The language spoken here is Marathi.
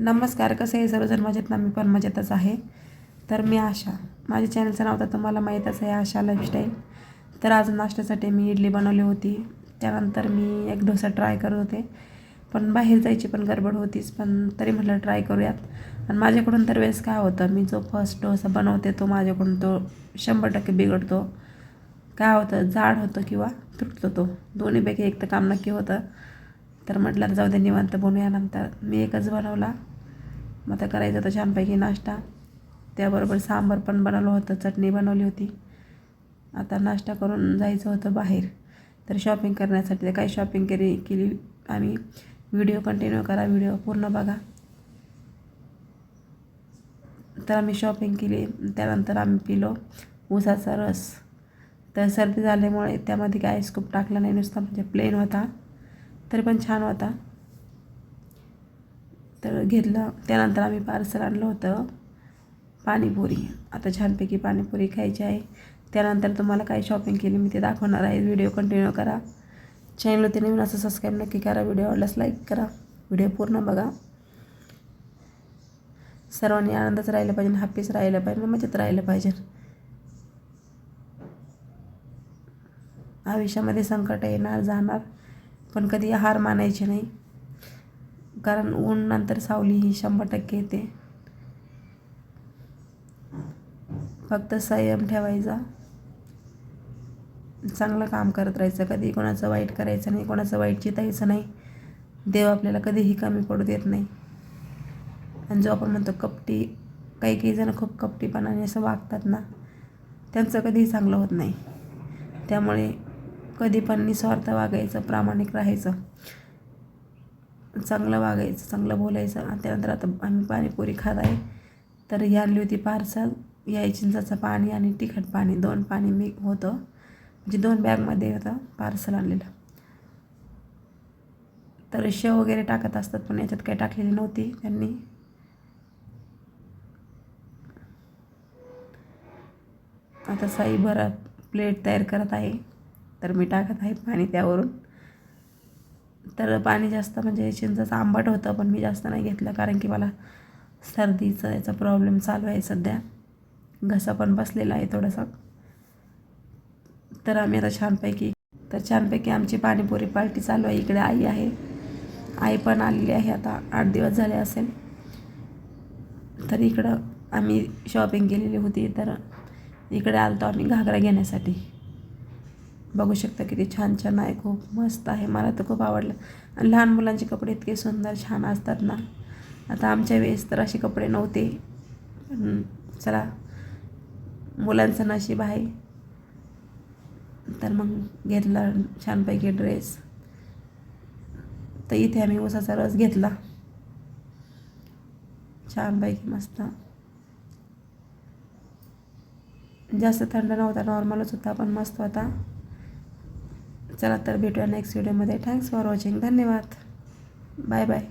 नमस्कार कसं आहे सर्वजण? मजेत ना? मी पण मजेतच आहे. तर मी आशा माझ्या चॅनलचं नाव तर तुम्हाला माहीतच आहे आशा लाईफस्टाईल तर आज नाश्त्यासाठी मी इडली बनवली होती. त्यानंतर मी एक डोसा ट्राय करत होते. पण बाहेर जायची पण गडबड होतीच पण तरी म्हटलं ट्राय करूयात. आणि माझ्याकडून तर वेळेस काय होतं मी जो फर्स्ट डोसा बनवते तो माझ्याकडून तो शंभर टक्के बिघडतो. काय होतं जाड होतं किंवा तुटतो तो. दोन्हीपैकी एक तर काम नक्की होतं. तर म्हटलं जाऊ दे निवांत बनवूया नंतर मी एकच बनवला. मग आता करायचं होतं छानपैकी नाश्ता. त्याबरोबर सांबार पण बनवलं होतं चटणी बनवली होती. आता नाश्ता करून जायचं होतं बाहेर. तर शॉपिंग करण्यासाठी ते काही शॉपिंग केली केली आम्ही. व्हिडिओ कंटिन्यू करा व्हिडिओ पूर्ण बघा. तर आम्ही शॉपिंग केली त्यानंतर आम्ही पिलो ऊसाचा रस. तर सर्दी झाल्यामुळे त्यामध्ये काय स्कूप टाकला नाही नुसता म्हणजे प्लेन होता. तरी पण छान होता. तर घेतलं. त्यानंतर आम्ही पार्सल आणलं होतं. पाणीपुरी. आता छानपैकी पाणीपुरी खायची आहे. त्यानंतर तुम्हाला काय शॉपिंग केली मी ते दाखवणार आहे. व्हिडिओ कंटिन्यू करा. चॅनलवरती नवीन असं सबस्क्राईब नक्की करा. व्हिडिओ आवडल्यास लाईक करा. व्हिडिओ पूर्ण बघा. सर्वांनी आनंदच राहिलं पाहिजे हॅपीच राहिलं पाहिजे मजेत राहिलं पाहिजे. आयुष्यामध्ये संकट येणार जाणार. पण कधी हार मानायची नाही. कारण ऊन नंतर सावली ही शंभर टक्के येते. फक्त संयम ठेवायचा. चांगलं काम करत राहायचं. कधी कोणाचं वाईट करायचं नाही कोणाचं वाईट चितायचं नाही. देव आपल्याला कधीही कमी पडू देत नाही. आणि जो आपण म्हणतो कपटी काही काही जण खूप कपटीपणाने असं वागतात ना त्यांचं कधीही चांगलं होत नाही. त्यामुळे कधी पण निस्वार्थ वागायचं प्रामाणिक राहायचं. चांगलं वागायचं चांगलं बोलायचं. आणि त्यानंतर आता आम्ही पाणीपुरी खात आहे. तर ही आणली होती पार्सल. या चिंचाचं पाणी आणि तिखट पाणी दोन पाणी मी होतं. म्हणजे दोन बॅगमध्ये होतं पार्सल आणलेलं तर शेव वगैरे टाकत असतात पण याच्यात काही टाकलेली नव्हती त्यांनी. आता साई भरा प्लेट तयार करत आहे. तर मी टाकत आहे पाणी त्यावरून. तर पाणी जास्त म्हणजे चिंचाचं आंबट होतं पण मी जास्त नाही घेतलं कारण की मला सर्दीचा याचा प्रॉब्लेम चालू आहे सध्या. घसा पण बसलेला आहे थोडासा. तर आम्ही आता छानपैकी तर छानपैकी आमची पाणीपुरी पार्टी चालू आहे. इकडे आई आहे. आई पण आलेली आहे आता. आठ दिवस झाले असेल. तर इकडं आम्ही शॉपिंग केलेली होती. तर इकडे आलतो आम्ही घागरा घेण्यासाठी. बघू शकता किती छान छान आहे खूप मस्त आहे. मला तर खूप आवडलं. आणि लहान मुलांचे कपडे इतके सुंदर छान असतात ना. आता आमच्या वेळेस तर असे कपडे नव्हते. चला मुलांचं नशीब आहे. तर मग घेतला छानपैकी ड्रेस तर इथे आम्ही उसाचा रस घेतला. छानपैकी मस्त. जास्त थंड नव्हता नॉर्मलच होता पण मस्त होता. चला तर भेटूया नेक्स्ट व्हिडिओमध्ये थँक्स फॉर वॉचिंग धन्यवाद. Bye bye